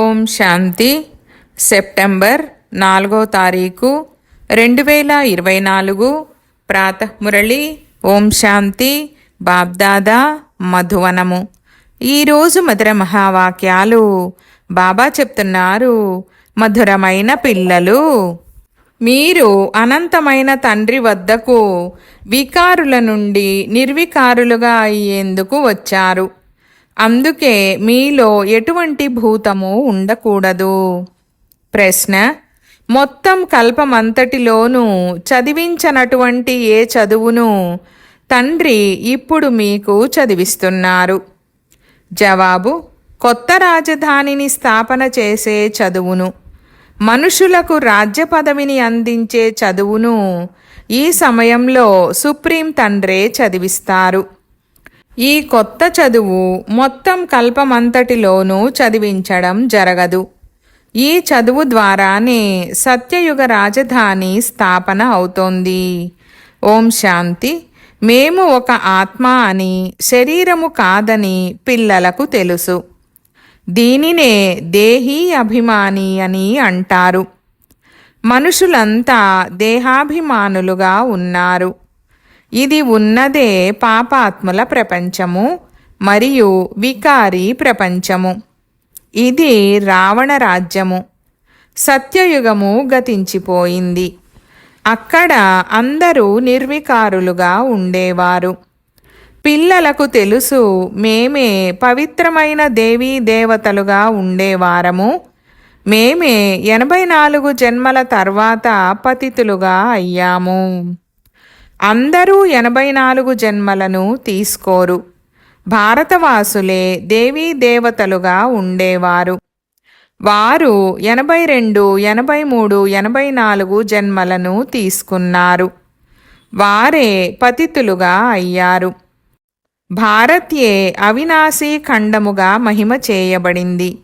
ఓం శాంతి. September నాలుగో తారీఖు రెండు వేల ఇరవై నాలుగు. ప్రాతమురళి ఓం శాంతి బాబ్దాదా మధువనము. ఈరోజు మధుర మహావాక్యాలు. బాబా చెప్తున్నారు మధురమైన పిల్లలు మీరు అనంతమైన తండ్రి వద్దకు వికారుల నుండి నిర్వికారులుగా అయ్యేందుకు వచ్చారు. అందుకే మీలో ఎటువంటి భూతము ఉండకూడదు. ప్రశ్న మొత్తం కల్పమంతటిలోనూ చదివించనటువంటి ఏ చదువును తండ్రి ఇప్పుడు మీకు చదివిస్తున్నారు? జవాబు కొత్త రాజధానిని స్థాపన చేసే చదువును మనుషులకు రాజ్య పదవిని అందించే చదువును ఈ సమయంలో సుప్రీం తండ్రే చదివిస్తారు. ఈ కొత్త చదువు మొత్తం కల్పమంతటిలోనూ చదివించడం జరగదు. ఈ చదువు ద్వారానే సత్యయుగ రాజధాని స్థాపన అవుతోంది. ఓం శాంతి. మేము ఒక ఆత్మ అని శరీరము కాదని పిల్లలకు తెలుసు. దీనినే దేహీ అభిమాని అని అంటారు. మనుషులంతా దేహాభిమానులుగా ఉన్నారు. ఇది ఉన్నదే పాపాత్ముల ప్రపంచము మరియు వికారి ప్రపంచము. ఇది రావణ రాజ్యము. సత్యయుగము గతించిపోయింది. అక్కడ అందరూ నిర్వికారులుగా ఉండేవారు. పిల్లలకు తెలుసు మేమే పవిత్రమైన దేవీ దేవతలుగా ఉండేవారము. మేమే ఎనభై నాలుగు జన్మల తర్వాత పతితులుగా అయ్యాము. అందరూ ఎనభై నాలుగు జన్మలను తీసుకోరు. భారతవాసులే దేవీ దేవతలుగా ఉండేవారు. వారు ఎనభై రెండు ఎనభై మూడు ఎనభై నాలుగు జన్మలను తీసుకున్నారు. వారే పతితులుగా అయ్యారు. భారత్యే అవినాశీ ఖండముగా మహిమ చేయబడింది.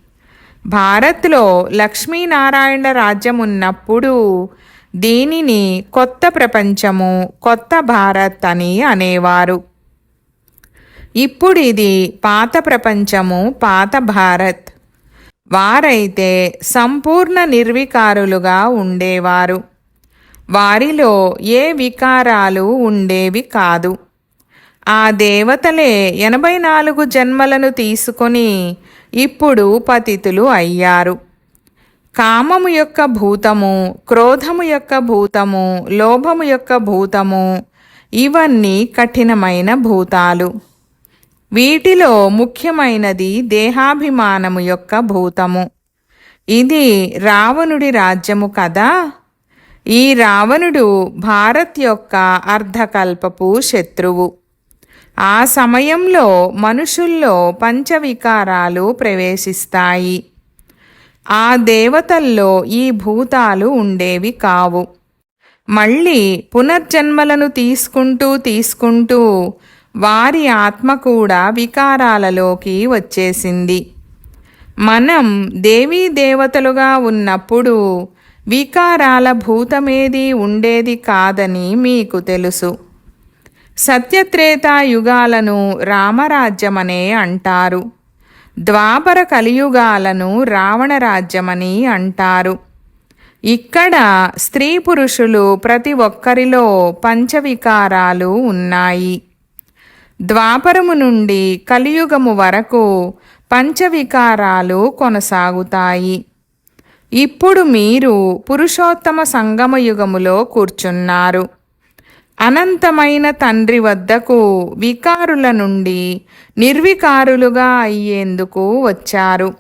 భారత్లో లక్ష్మీనారాయణ రాజ్యం ఉన్నప్పుడు దీనిని కొత్త ప్రపంచము కొత్త భారత్ అని అనేవారు. ఇప్పుడు ఇది పాత ప్రపంచము పాత భారత్. వారైతే సంపూర్ణ నిర్వికారులుగా ఉండేవారు. వారిలో ఏ వికారాలు ఉండేవి కాదు. ఆ దేవతలే ఎనభై నాలుగు జన్మలను తీసుకొని ఇప్పుడు పతితులు అయ్యారు. కామము యొక్క భూతము క్రోధము యొక్క భూతము లోభము యొక్క భూతము ఇవన్నీ కఠినమైన భూతాలు. వీటిలో ముఖ్యమైనది దేహాభిమానము యొక్క భూతము. ఇది రావణుడి రాజ్యము కదా? ఈ రావణుడు భారత్ యొక్క అర్ధకల్పపు శత్రువు. ఆ సమయంలో మనుషుల్లో పంచవికారాలు ప్రవేశిస్తాయి. ఆ దేవతల్లో ఈ భూతాలు ఉండేవి కావు. మళ్ళీ పునర్జన్మలను తీసుకుంటూ తీసుకుంటూ వారి ఆత్మ కూడా వికారాలలోకి వచ్చేసింది. మనం దేవీ దేవతలుగా ఉన్నప్పుడు వికారాల భూతమేది ఉండేది కాదని మీకు తెలుసు. సత్యత్రేతాయుగాలను రామరాజ్యమనే అంటారు. ద్వాపర కలియుగాలను రావణ రాజ్యమని అంటారు. ఇక్కడ స్త్రీ పురుషులు ప్రతి ఒక్కరిలో పంచవికారాలు ఉన్నాయి. ద్వాపరము నుండి కలియుగము వరకు పంచవికారాలు కొనసాగుతాయి. ఇప్పుడు మీరు పురుషోత్తమ సంగమయుగములో కూర్చున్నారు. అనంతమైన తండ్రి వద్దకు వికారుల నుండి నిర్వికారులుగా అయ్యేందుకు వచ్చారు.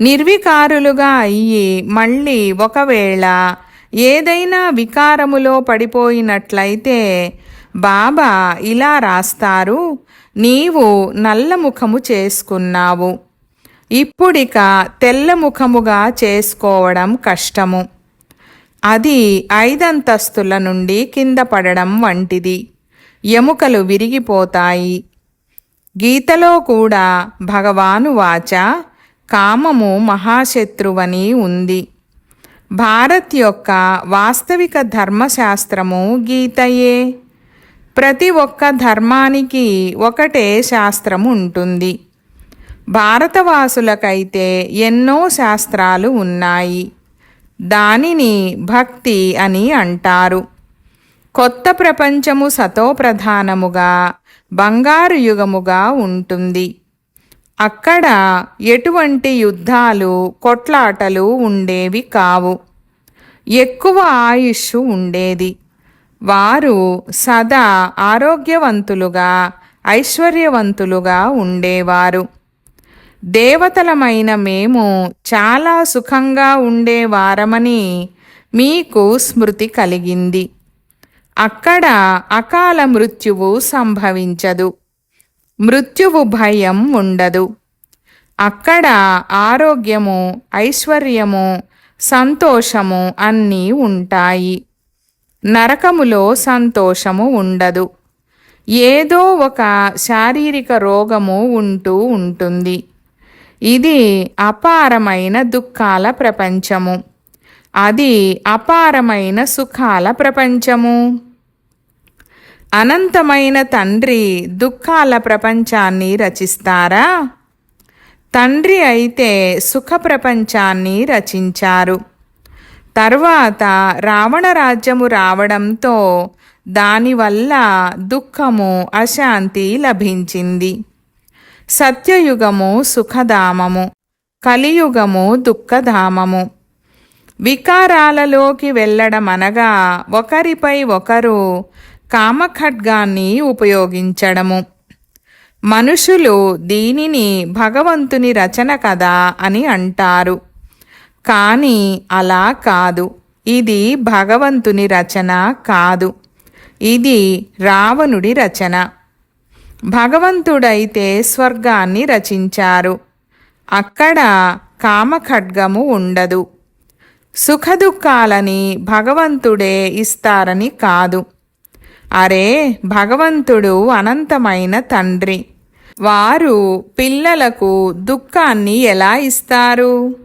నిర్వికారులుగా అయ్యి మళ్ళీ ఒకవేళ ఏదైనా వికారములో పడిపోయినట్లయితే బాబా ఇలా రాస్తారు నీవు నల్ల ముఖము చేసుకున్నావు. ఇప్పుడిక తెల్ల ముఖముగా చేసుకోవడం కష్టము. అది ఐదంతస్తుల నుండి కింద పడడం వంటిది. ఎముకలు విరిగిపోతాయి. గీతలో కూడా భగవాను వాచ కామము మహాశత్రువని ఉంది. భారత్ యొక్క వాస్తవిక ధర్మశాస్త్రము గీతయే. ప్రతి ఒక్క ధర్మానికి ఒకటే శాస్త్రము ఉంటుంది. భారతవాసులకైతే ఎన్నో శాస్త్రాలు ఉన్నాయి. దానిని భక్తి అని అంటారు. కొత్త ప్రపంచము సతోప్రధానముగా బంగారు యుగముగా ఉంటుంది. అక్కడ ఎటువంటి యుద్ధాలు కొట్లాటలు ఉండేవి కావు. ఎక్కువ ఆయుష్ ఉండేది. వారు సదా ఆరోగ్యవంతులుగా ఐశ్వర్యవంతులుగా ఉండేవారు. దేవతలమైన మేము చాలా సుఖంగా ఉండేవారమని మీకు స్మృతి కలిగింది. అక్కడ అకాల మృత్యువు సంభవించదు. మృత్యువు భయం ఉండదు. అక్కడ ఆరోగ్యము ఐశ్వర్యము సంతోషము అన్నీ ఉంటాయి. నరకములో సంతోషము ఉండదు. ఏదో ఒక శారీరక రోగము ఉంటూ ఉంటుంది. ఇది అపారమైన దుఃఖాల ప్రపంచము. అది అపారమైన సుఖాల ప్రపంచము. అనంతమైన తండ్రి దుఃఖాల ప్రపంచాన్ని రచిస్తారా? తండ్రి అయితే సుఖ ప్రపంచాన్ని రచించారు. తర్వాత రావణ రాజ్యము రావడంతో దానివల్ల దుఃఖము అశాంతి లభించింది. సత్యయుగము సుఖధామము కలియుగము దుఃఖధామము. వికారాలలోకి వెళ్ళడం అనగా ఒకరిపై ఒకరు కామఖడ్గాన్ని ఉపయోగించడము. మనుషులు దీనిని భగవంతుని రచన కదా అని అంటారు. కానీ అలా కాదు. ఇది భగవంతుని రచన కాదు. ఇది రావణుడి రచన. భగవంతుడైతే స్వర్గాన్ని రచించారు. అక్కడ కామఖడ్గము ఉండదు. సుఖదుఖాలని భగవంతుడే ఇస్తారని కాదు. అరే భగవంతుడు అనంతమైన తండ్రి. వారు పిల్లలకు దుఃఖాన్ని ఎలా ఇస్తారు?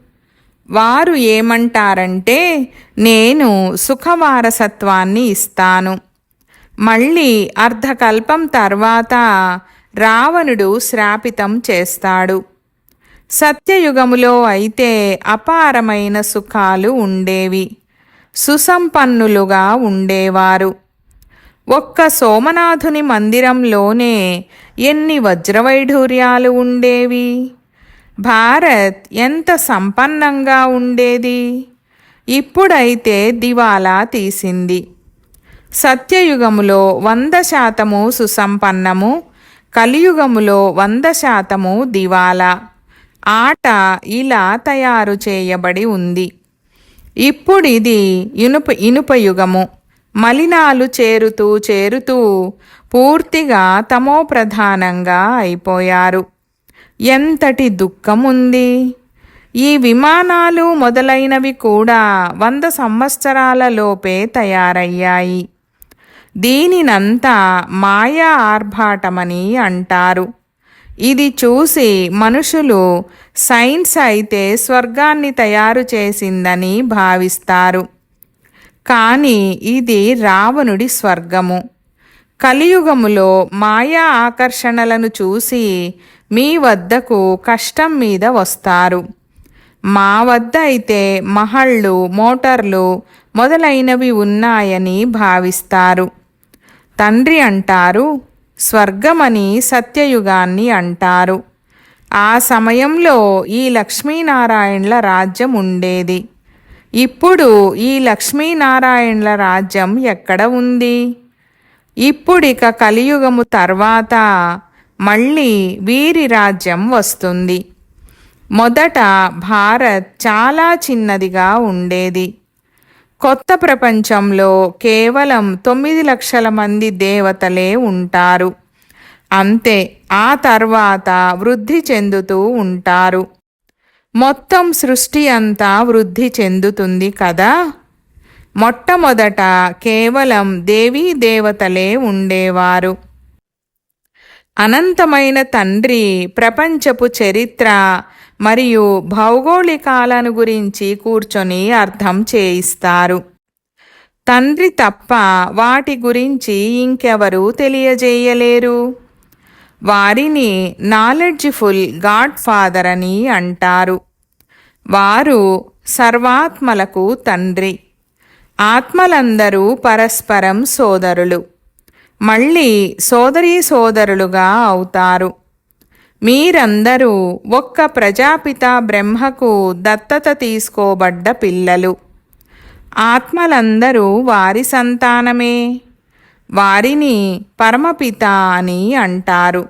వారు ఏమంటారంటే నేను సుఖవారసత్వాన్ని ఇస్తాను. మళ్ళీ అర్ధకల్పం తర్వాత రావణుడు శ్రాపితం చేస్తాడు. సత్యయుగములో అయితే అపారమైన సుఖాలు ఉండేవి. సుసంపన్నులుగా ఉండేవారు. ఒక్క సోమనాథుని మందిరంలోనే ఎన్ని వజ్రవైఢూర్యాలు ఉండేవి? భారత్ ఎంత సంపన్నంగా ఉండేది? ఇప్పుడైతే దివాలా తీసింది. సత్యయుగములో వంద శాతము సుసంపన్నము కలియుగములో వంద శాతము దివాలా ఆట ఇలా తయారు చేయబడి ఉంది. ఇప్పుడిది ఇనుప ఇనుప యుగము. మలినాలు చేరుతూ చేరుతూ పూర్తిగా తమో ప్రధానంగా అయిపోయారు. ఎంతటి దుఃఖం ఉంది ఈ విమానాలు మొదలైనవి కూడా వంద సంవత్సరాల లోపే తయారయ్యాయి. దీనినంతా మాయా ఆర్భాటమని అంటారు. ఇది చూసి మనుషులు సైన్స్ అయితే స్వర్గాన్ని తయారు చేసిందని భావిస్తారు. కానీ ఇది రావణుడి స్వర్గము. కలియుగములో మాయా ఆకర్షణలను చూసి మీ వద్దకు కష్టం మీద వస్తారు. మా వద్ద అయితే మహళ్ళు మోటార్లు మొదలైనవి ఉన్నాయని భావిస్తారు. తండ్రి అంటారు స్వర్గమని సత్యయుగాన్ని అంటారు. ఆ సమయంలో ఈ లక్ష్మీనారాయణల రాజ్యం ఉండేది. ఇప్పుడు ఈ లక్ష్మీనారాయణల రాజ్యం ఎక్కడ ఉంది? ఇప్పుడిక కలియుగము తర్వాత మళ్ళీ వీరి రాజ్యం వస్తుంది. మొదట భారత్ చాలా చిన్నదిగా ఉండేది. కొత్త ప్రపంచంలో కేవలం తొమ్మిది లక్షల మంది దేవతలే ఉంటారు. అంతే ఆ తర్వాత వృద్ధి చెందుతూ ఉంటారు. మొత్తం సృష్టి అంతా వృద్ధి చెందుతుంది కదా? మొట్టమొదట కేవలం దేవీ దేవతలే ఉండేవారు. అనంతమైన తండ్రి ప్రపంచపు చరిత్ర మరియు భౌగోళికాలను గురించి కూర్చొని అర్థం చేయిస్తారు. తండ్రి తప్ప వాటి గురించి ఇంకెవరూ తెలియజేయలేరు. వారిని నాలెడ్జ్ఫుల్ గాడ్ ఫాదర్ అని అంటారు. వారు సర్వాత్మలకు తండ్రి. ఆత్మలందరూ పరస్పరం సోదరులు. మళ్ళీ సోదరీ సోదరులుగా అవుతారు. మీరందరూ ఒక్క ప్రజాపిత బ్రహ్మకు దత్తత తీసుకోబడ్డ పిల్లలు. ఆత్మలందరూ వారి సంతానమే. వారిని పరమపిత అని అంటారు.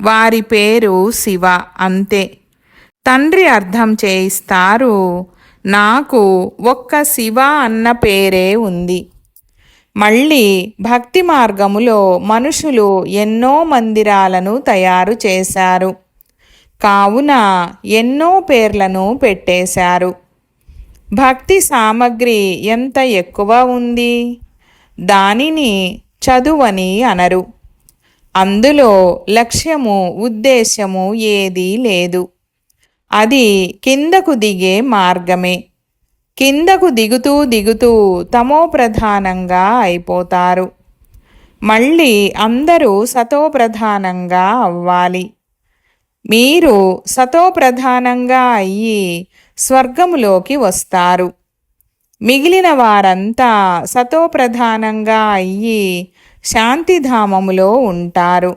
వారి పేరు శివ అంతే. తండ్రి అర్థం చేయిస్తారు నాకు ఒక్క శివ అన్న పేరే ఉంది. మళ్ళీ భక్తి మార్గములో మనుషులు ఎన్నో మందిరాలను తయారు చేశారు. కావున ఎన్నో పేర్లను పెట్టేశారు. భక్తి సామగ్రి ఎంత ఎక్కువ ఉంది? దానిని చదువని అనరు. అందులో లక్ష్యము ఉద్దేశ్యము ఏదీ లేదు. అది కిందకు దిగే మార్గమే. కిందకు దిగుతూ దిగుతూ తమో ప్రధానంగా అయిపోతారు. మళ్ళీ అందరూ సతో ప్రధానంగా అవ్వాలి. మీరు సతో ప్రధానంగా అయ్యి స్వర్గములోకి వస్తారు. మిగిలిన వారంతా సతో ప్రధానంగా అయ్యి శాంతిధామములో ఉంటారు.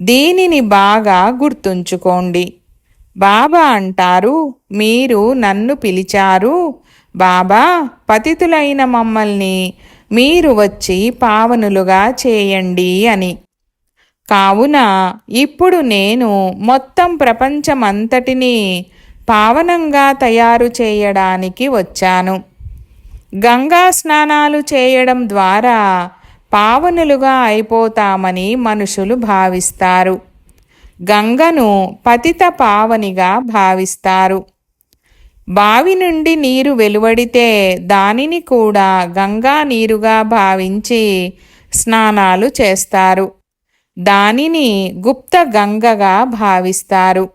దీనిని బాగా గుర్తుంచుకోండి. బాబా అంటారు మీరు నన్ను పిలిచారు బాబా పతితులైన మమ్మల్ని మీరు వచ్చి పావనులుగా చేయండి అని. కావున ఇప్పుడు నేను మొత్తం ప్రపంచమంతటినీ పావనంగా తయారు చేయడానికి వచ్చాను. గంగా స్నానాలు చేయడం ద్వారా పావనులుగా అయిపోతామని మనుషులు భావిస్తారు. గంగను పతిత పావనిగా భావిస్తారు. బావి నుండి నీరు వెలువడితే దానిని కూడా గంగా నీరుగా భావించి స్నానాలు చేస్తారు. దానిని గుప్త గంగగా భావిస్తారు.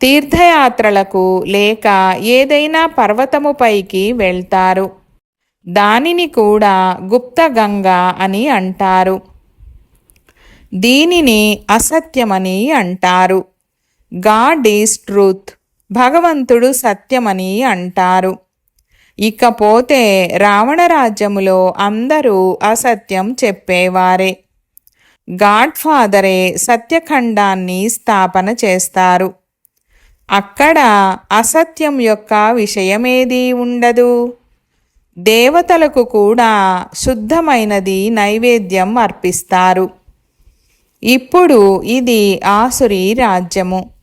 తీర్థయాత్రలకు లేక ఏదైనా పర్వతముపైకి వెళ్తారు. దానిని కూడా గుప్త గంగ అని అంటారు. దీనిని అసత్యమని అంటారు. God is truth. భగవంతుడు సత్యమని అంటారు. ఇకపోతే రావణ రాజ్యములో అందరూ అసత్యం చెప్పేవారే. గాడ్ ఫాదరే సత్యఖండాన్ని స్థాపన చేస్తారు. అక్కడ అసత్యం యొక్క విషయమేది ఉండదు. దేవతలకు కూడా శుద్ధమైనది నైవేద్యం అర్పిస్తారు. ఇప్పుడు ఇది ఆసురి రాజ్యము.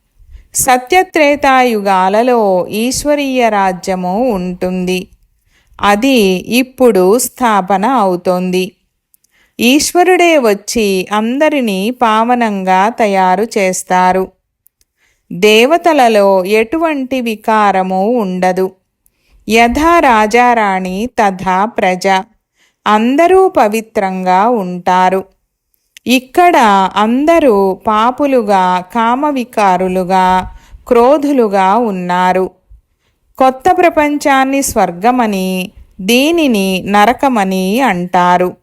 సత్యత్రేతాయుగాలలో ఈశ్వరీయ రాజ్యము ఉంటుంది. అది ఇప్పుడు స్థాపన అవుతోంది. ఈశ్వరుడే వచ్చి అందరినీ పావనంగా తయారు చేస్తారు. దేవతలలో ఎటువంటి వికారము ఉండదు. యథా రాజారాణి తథా ప్రజ. అందరూ పవిత్రంగా ఉంటారు. ఇక్కడ అందరూ పాపులుగా కామవికారులుగా క్రోధులుగా ఉన్నారు. కొత్త ప్రపంచాన్ని స్వర్గమని దీనిని నరకమని అంటారు.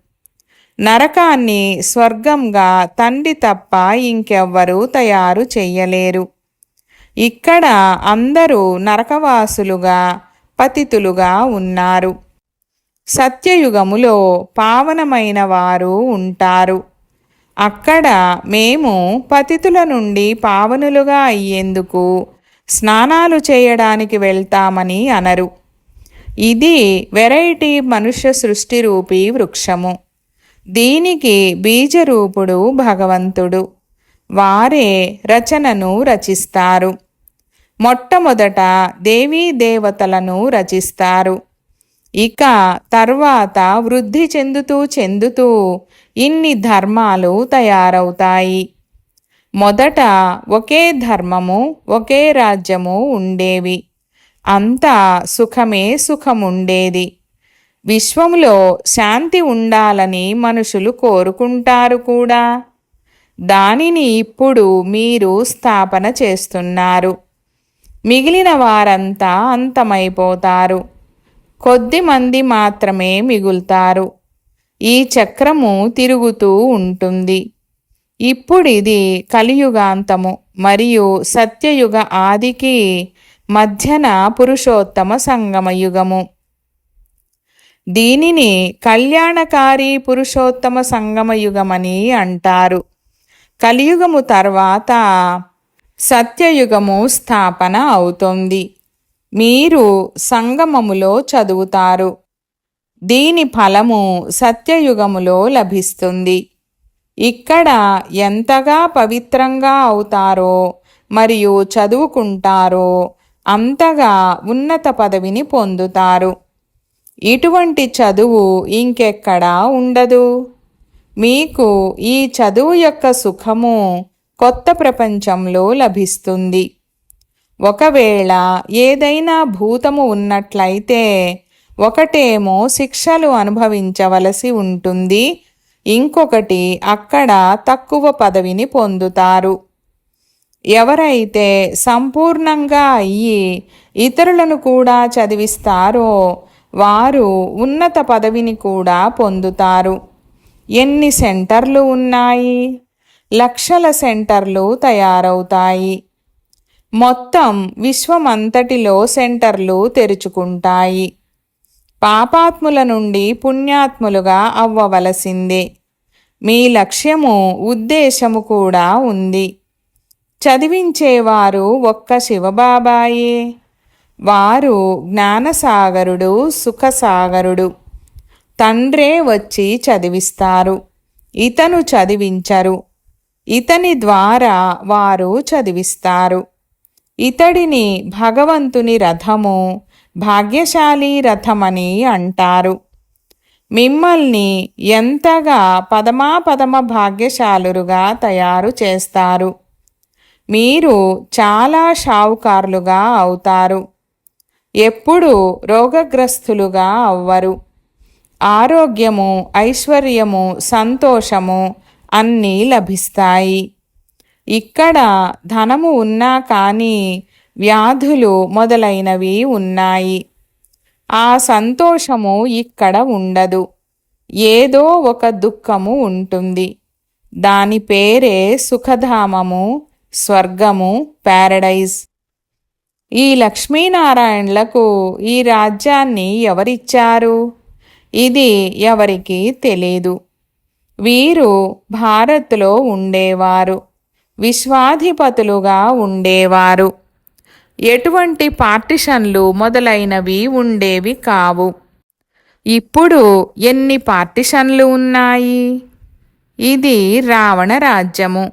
నరకాన్ని స్వర్గంగా తండ్రి తప్ప ఇంకెవ్వరూ తయారు చెయ్యలేరు. ఇక్కడ అందరూ నరకవాసులుగా పతితులుగా ఉన్నారు. సత్యయుగములో పావనమైన వారు ఉంటారు. అక్కడ మేము పతితుల నుండి పావనులుగా అయ్యేందుకు స్నానాలు చేయడానికి వెళ్తామని అనరు. ఇది వెరైటీ మనుష్య సృష్టి రూపీ వృక్షము. దీనికి బీజరూపుడు భగవంతుడు. వారే రచనను రచిస్తారు. మొట్టమొదట దేవీ దేవతలను రచిస్తారు. ఇక తర్వాత వృద్ధి చెందుతూ చెందుతూ ఇన్ని ధర్మాలు తయారవుతాయి. మొదట ఒకే ధర్మము ఒకే రాజ్యము ఉండేవి. అంతా సుఖమే సుఖముండేది. విశ్వములో శాంతి ఉండాలని మనుషులు కోరుకుంటారు కూడా. దానిని ఇప్పుడు మీరు స్థాపన చేస్తున్నారు. మిగిలిన వారంతా అంతమైపోతారు. కొద్ది మంది మాత్రమే మిగులుతారు. ఈ చక్రము తిరుగుతూ ఉంటుంది. ఇప్పుడిది కలియుగాంతము మరియు సత్యయుగ ఆదికి మధ్యన పురుషోత్తమ సంగమయుగము. దీనిని కళ్యాణకారి పురుషోత్తమ సంగమయుగమని అంటారు. కలియుగము తర్వాత సత్యయుగము స్థాపన అవుతుంది. మీరు సంగమములో చదువుతారు. దీని ఫలము సత్యయుగములో లభిస్తుంది. ఇక్కడ ఎంతగా పవిత్రంగా అవుతారో మరియు చదువుకుంటారో అంతగా ఉన్నత పదవిని పొందుతారు. ఇటువంటి చదువు ఇంకెక్కడా ఉండదు. మీకు ఈ చదువు యొక్క సుఖము కొత్త ప్రపంచంలో లభిస్తుంది. ఒకవేళ ఏదైనా భూతము ఉన్నట్లయితే ఒకటేమో శిక్షలు అనుభవించవలసి ఉంటుంది. ఇంకొకటి అక్కడ తక్కువ పదవిని పొందుతారు. ఎవరైతే సంపూర్ణంగా అయ్యి ఇతరులను కూడా చదివిస్తారో వారు ఉన్నత పదవిని కూడా పొందుతారు. ఎన్ని సెంటర్లు ఉన్నాయి? లక్షల సెంటర్లు తయారవుతాయి. మొత్తం విశ్వమంతటిలో సెంటర్లు తెరుచుకుంటాయి. పాపాత్ముల నుండి పుణ్యాత్ములుగా అవ్వవలసిందే. మీ లక్ష్యము ఉద్దేశము కూడా ఉంది. చదివించేవారు ఒక్క శివబాబాయే. వారు జ్ఞానసాగరుడు సుఖసాగరుడు. తండ్రే వచ్చి చదివిస్తారు. ఇతను చదివించరు. ఇతని ద్వారా వారు చదివిస్తారు. ఇతడిని భగవంతుని రథము భాగ్యశాలి రథమని అంటారు. మిమ్మల్ని ఎంతగా పదమాపదమ భాగ్యశాలురుగా తయారు చేస్తారు? మీరు చాలా షావుకారులుగా అవుతారు. ఎప్పుడు రోగగ్రస్తులుగా అవ్వరు. ఆరోగ్యము ఐశ్వర్యము సంతోషము అన్నీ లభిస్తాయి. ఇక్కడ ధనము ఉన్నా కానీ వ్యాధులు మొదలైనవి ఉన్నాయి. ఆ సంతోషము ఇక్కడ ఉండదు. ఏదో ఒక దుఃఖము ఉంటుంది. దాని పేరే సుఖధామము స్వర్గము ప్యారడైజ్. ఈ లక్ష్మీనారాయణలకు ఈ రాజ్యాన్ని ఎవరిచ్చారు? ఇది ఎవరికి తెలియదు వీరు భారత్లో ఉండేవారు. విశ్వాధిపతులుగా ఉండేవారు. ఎటువంటి పార్టిషన్లు మొదలైనవి ఉండేవి కావు. ఇప్పుడు ఎన్ని పార్టిషన్లు ఉన్నాయి? ఇది రావణ రాజ్యము.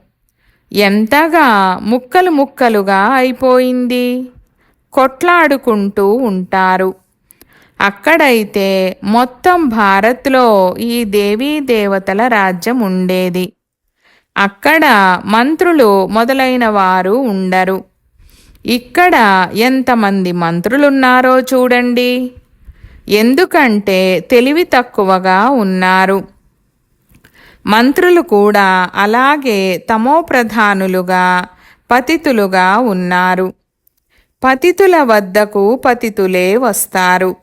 ఎంతగా ముక్కలు ముక్కలుగా అయిపోయింది? కొట్లాడుకుంటూ ఉంటారు. అక్కడైతే మొత్తం భారత్లో ఈ దేవీ దేవతల రాజ్యం ఉండేది. అక్కడ మంత్రులు మొదలైన వారు ఉండరు. ఇక్కడ ఎంతమంది మంత్రులున్నారో చూడండి. ఎందుకంటే తెలివి తక్కువగా ఉన్నారు. మంత్రులు కూడా అలాగే తమో ప్రధానులుగా పతితులుగా ఉన్నారు. పతితుల వద్దకు పతితులే వస్తారు.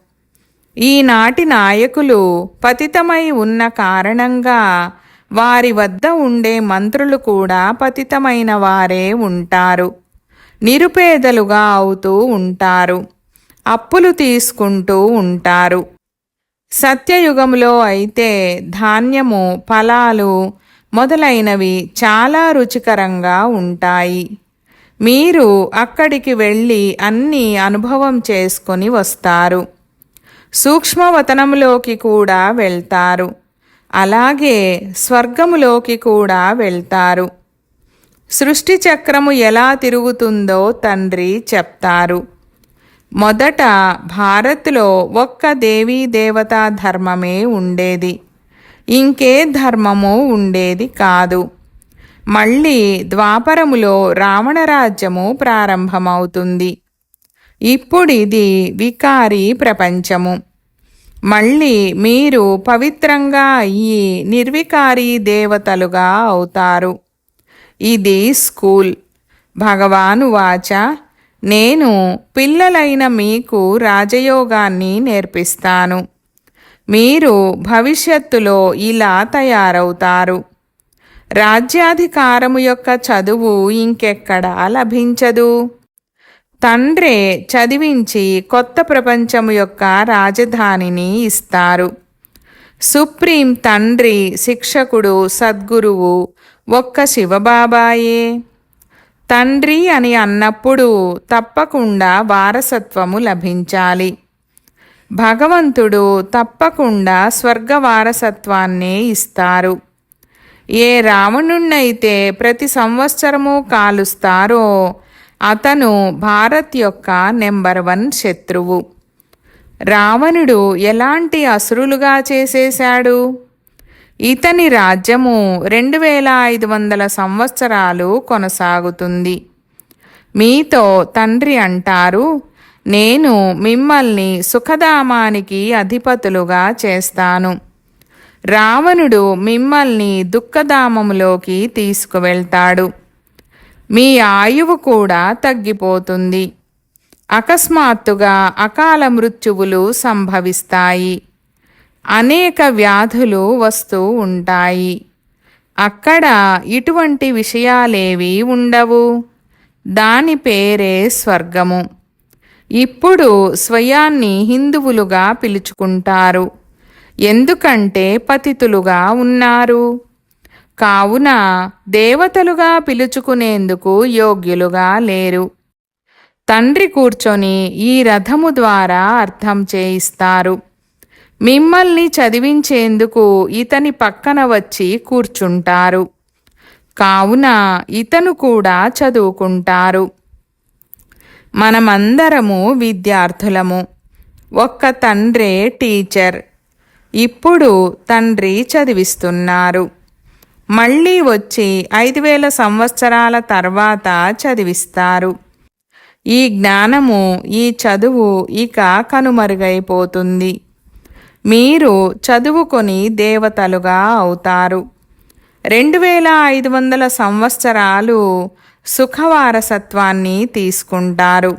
ఈనాటి నాయకులు పతితమై ఉన్న కారణంగా వారి వద్ద ఉండే మంత్రులు కూడా పతితమైన వారే ఉంటారు. నిరుపేదలుగా అవుతూ ఉంటారు. అప్పులు తీసుకుంటూ ఉంటారు. సత్యయుగంలో అయితే ధాన్యము ఫలాలు మొదలైనవి చాలా రుచికరంగా ఉంటాయి. మీరు అక్కడికి వెళ్ళి అన్నీ అనుభవం చేసుకొని వస్తారు. సూక్ష్మవతనంలోకి కూడా వెళ్తారు. అలాగే స్వర్గములోకి కూడా వెళ్తారు. సృష్టి చక్రము ఎలా తిరుగుతుందో తండ్రి చెప్తారు. మొదట భారత్లో ఒక్క దేవీ దేవతా ధర్మమే ఉండేది. ఇంకే ధర్మము ఉండేది కాదు. మళ్ళీ ద్వాపరములో రావణరాజ్యము ప్రారంభమవుతుంది. ఇప్పుడిది వికారి ప్రపంచము. మళ్ళీ మీరు పవిత్రంగా అయ్యి నిర్వికారి దేవతలుగా అవుతారు. ఇది స్కూల్. భగవాను వాచ నేను పిల్లలైన మీకు రాజయోగాన్ని నేర్పిస్తాను. మీరు భవిష్యత్తులో ఇలా తయారవుతారు. రాజ్యాధికారము యొక్క చదువు ఇంకెక్కడా లభించదు. తండ్రే చదివించి కొత్త ప్రపంచము యొక్క రాజధానిని ఇస్తారు. సుప్రీం తండ్రి శిక్షకుడు సద్గురువు ఒక్క శివబాబాయే. తండ్రి అని అన్నప్పుడు తప్పకుండా వారసత్వము లభించాలి. భగవంతుడు తప్పకుండా స్వర్గ వారసత్వాన్నే ఇస్తారు. ఏ రావణుణ్ణైతే ప్రతి సంవత్సరము కాలుస్తారో అతను భారత్ యొక్క నెంబర్ వన్ శత్రువు. రావణుడు ఎలాంటి అసురులుగా చేసేశాడు? ఇతని రాజ్యము రెండు వేల ఐదు వందల సంవత్సరాలు కొనసాగుతుంది. మీతో తండ్రి అంటారు నేను మిమ్మల్ని సుఖధామానికి అధిపతులుగా చేస్తాను. రావణుడు మిమ్మల్ని దుఃఖధామములోకి తీసుకువెళ్తాడు. మీ ఆయువు కూడా తగ్గిపోతుంది. అకస్మాత్తుగా అకాల మృత్యువులు సంభవిస్తాయి. అనేక వ్యాధులు వస్తూ ఉంటాయి. అక్కడ ఇటువంటి విషయాలేవి ఉండవు. దాని పేరే స్వర్గము. ఇప్పుడు స్వయాన్ని హిందువులుగా పిలుచుకుంటారు. ఎందుకంటే పతితులుగా ఉన్నారు. కావున దేవతలుగా పిలుచుకునేందుకు యోగ్యులుగా లేరు. తండ్రి కూర్చొని ఈ రథము ద్వారా అర్థం చేయిస్తారు. మిమ్మల్ని చదివించేందుకు ఇతని పక్కన వచ్చి కూర్చుంటారు. కావున ఇతను కూడా చదువుకుంటారు. మనమందరము విద్యార్థులము. ఒక్క తండ్రే టీచర్. ఇప్పుడు తండ్రి చదివిస్తున్నారు. మళ్ళీ వచ్చి ఐదు వేల సంవత్సరాల తర్వాత చదివిస్తారు. ఈ జ్ఞానము ఈ చదువు ఇక కనుమరుగైపోతుంది. మీరు చదువుకొని దేవతలుగా అవుతారు. రెండు వేల ఐదు వందల సంవత్సరాలు సుఖవారసత్వాన్ని తీసుకుంటారు.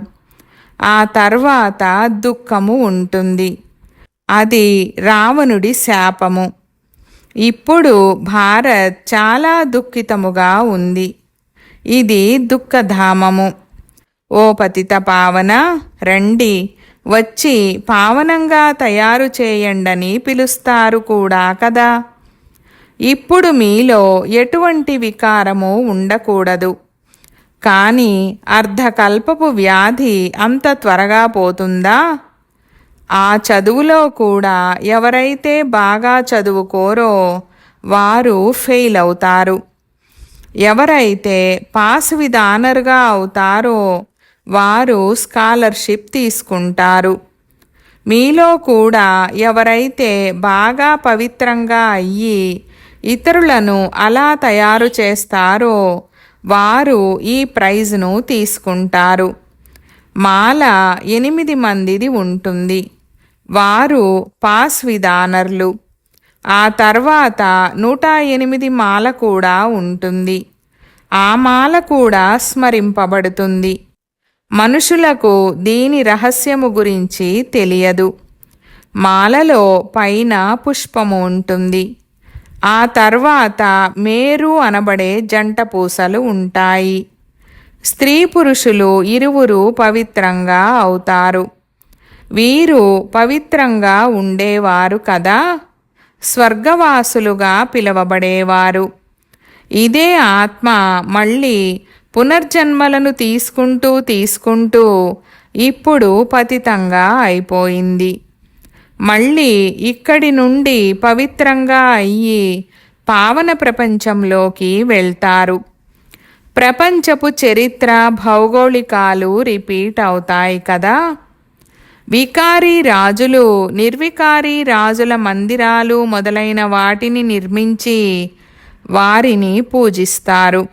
ఆ తర్వాత దుఃఖము ఉంటుంది. అది రావణుడి శాపము. ఇప్పుడు భారత్ చాలా దుఃఖితముగా ఉంది. ఇది దుఃఖధామము. ఓ పతిత పావన రండి. వచ్చి పావనంగా తయారు చేయండని పిలుస్తారు కూడా కదా. ఇప్పుడు మీలో ఎటువంటి వికారము ఉండకూడదు. కానీ అర్ధకల్పపు వ్యాధి అంత త్వరగా పోతుందా? ఆ చదువులో కూడా ఎవరైతే బాగా చదువుకోరో వారు ఫెయిల్ అవుతారు. ఎవరైతే పాస్ విధానర్గా అవుతారో వారు స్కాలర్షిప్ తీసుకుంటారు. మీలో కూడా ఎవరైతే బాగా పవిత్రంగా అయ్యి ఇతరులను అలా తయారు చేస్తారో వారు ఈ ప్రైజ్ను తీసుకుంటారు. మాల ఎనిమిది మందిది ఉంటుంది. వారు పాస్ విధానర్లు. ఆ తర్వాత నూట ఎనిమిది మాల కూడా ఉంటుంది. ఆ మాల కూడా స్మరింపబడుతుంది. మనుషులకు దీని రహస్యము గురించి తెలియదు. మాలలో పైన పుష్పము ఉంటుంది. ఆ తర్వాత మేరు అనబడే జంట పూసలు ఉంటాయి. స్త్రీ పురుషులు ఇరువురు పవిత్రంగా అవుతారు. వీరు పవిత్రంగా ఉండేవారు కదా? స్వర్గవాసులుగా పిలువబడేవారు. ఇదే ఆత్మ మళ్ళీ పునర్జన్మలను తీసుకుంటూ తీసుకుంటూ ఇప్పుడు పతితంగా అయిపోయింది. మళ్ళీ ఇక్కడి నుండి పవిత్రంగా అయ్యి పావన ప్రపంచంలోకి వెళ్తారు. ప్రపంచపు చరిత్ర భౌగోళికాలు రిపీట్ అవుతాయి కదా. వికారీ రాజులు నిర్వికారీ రాజుల మందిరాలు మొదలైన వాటిని నిర్మించి వారిని పూజిస్తారు.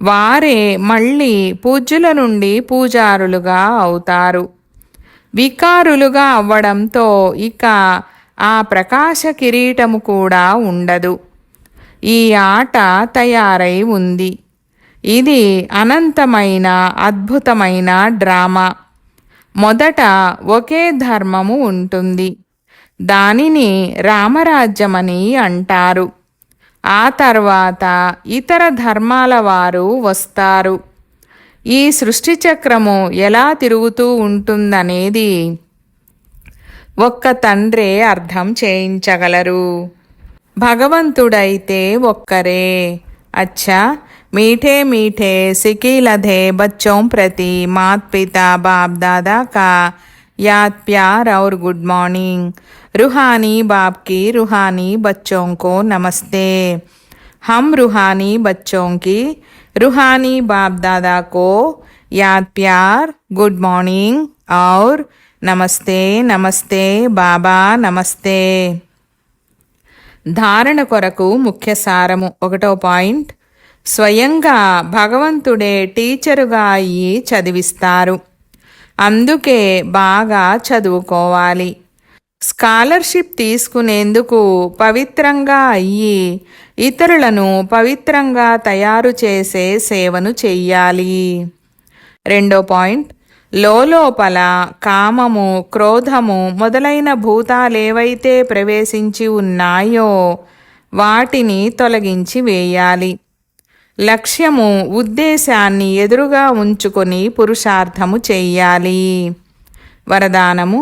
వారే మళ్ళీ పూజ్యుల నుండి పూజారులుగా అవుతారు. వికారులుగా అవ్వడంతో ఇక ఆ ప్రకాశ కిరీటము కూడా ఉండదు. ఈ ఆట తయారై ఉంది. ఇది అనంతమైన అద్భుతమైన డ్రామా. మొదట ఒకే ధర్మము ఉంటుంది. దానిని రామరాజ్యమని అంటారు. ఆ తర్వాత ఇతర ధర్మాల వారు వస్తారు. ఈ సృష్టి చక్రము ఎలా తిరుగుతూ ఉంటుందనేది ఒక్క తండ్రే అర్థం చేయించగలరు. భగవంతుడైతే ఒక్కరే. అచ్చా మీఠే మీఠే సికీలధే బచ్చం ప్రతి మాత్పిత मात पिता याद प्यार और गुड मॉर्निंग रूहानी बाप की रूहानी बच्चों को नमस्ते हम रूहानी बच्चों की रूहानी बाप दादा को याद प्यार गुड मॉर्निंग और నమస్తే నమస్తే బాబా నమస్తే ధారణ కొరకు ముఖ్య సారము ఒకటో పాయింట్ స్వయంగా భగవంతుడే టీచరుగా అయ్యి చదివిస్తారు అందుకే బాగా చదువుకోవాలి. స్కాలర్షిప్ తీసుకునేందుకు పవిత్రంగా అయ్యి ఇతరులను పవిత్రంగా తయారు చేసే సేవను చెయ్యాలి. రెండో పాయింట్ లోపల కామము క్రోధము మొదలైన భూతాలేవైతే ప్రవేశించి ఉన్నాయో వాటిని తొలగించి వేయాలి. లక్ష్యము ఉద్దేశాన్ని ఎదురుగా ఉంచుకొని పురుషార్థము చెయ్యాలి. వరదానము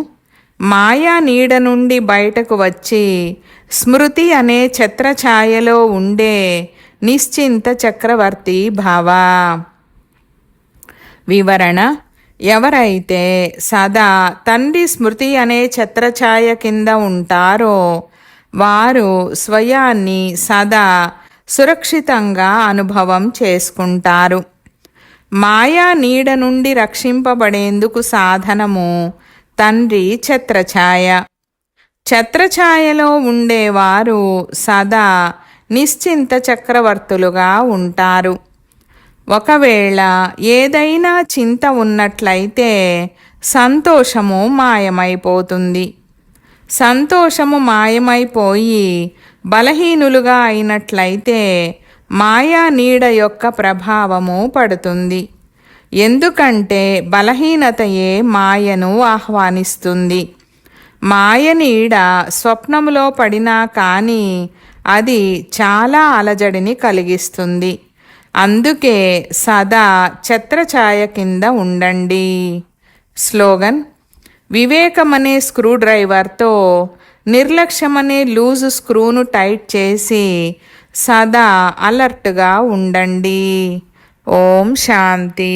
మాయా నీడ నుండి బయటకు వచ్చి స్మృతి అనే ఛత్రఛాయలో ఉండే నిశ్చింత చక్రవర్తి భావ. వివరణ ఎవరైతే సదా తండ్రి స్మృతి అనే ఛత్రఛాయ కింద ఉంటారో వారు స్వయాన్ని సదా సురక్షితంగా అనుభవం చేసుకుంటారు. మాయా నీడ నుండి రక్షింపబడేందుకు సాధనము తండ్రి ఛత్రఛాయ. ఛత్రఛాయలో ఉండేవారు సదా నిశ్చింత చక్రవర్తులుగా ఉంటారు. ఒకవేళ ఏదైనా చింత ఉన్నట్లయితే సంతోషము మాయమైపోతుంది. సంతోషము మాయమైపోయి బలహీనులుగా అయినట్లయితే మాయా నీడ యొక్క ప్రభావము పడుతుంది. ఎందుకంటే బలహీనతయే మాయను ఆహ్వానిస్తుంది. మాయ నీడ స్వప్నములో పడినా కానీ అది చాలా అలజడిని కలిగిస్తుంది. అందుకే సదా ఛత్రఛాయ కింద ఉండండి. స్లోగన్ వివేకమనే స్క్రూడ్రైవర్తో డ్రైవర్తో నిర్లక్ష్యమనే లూజ్ స్క్రూను టైట్ చేసి సదా అలర్ట్గా ఉండండి. ఓం శాంతి.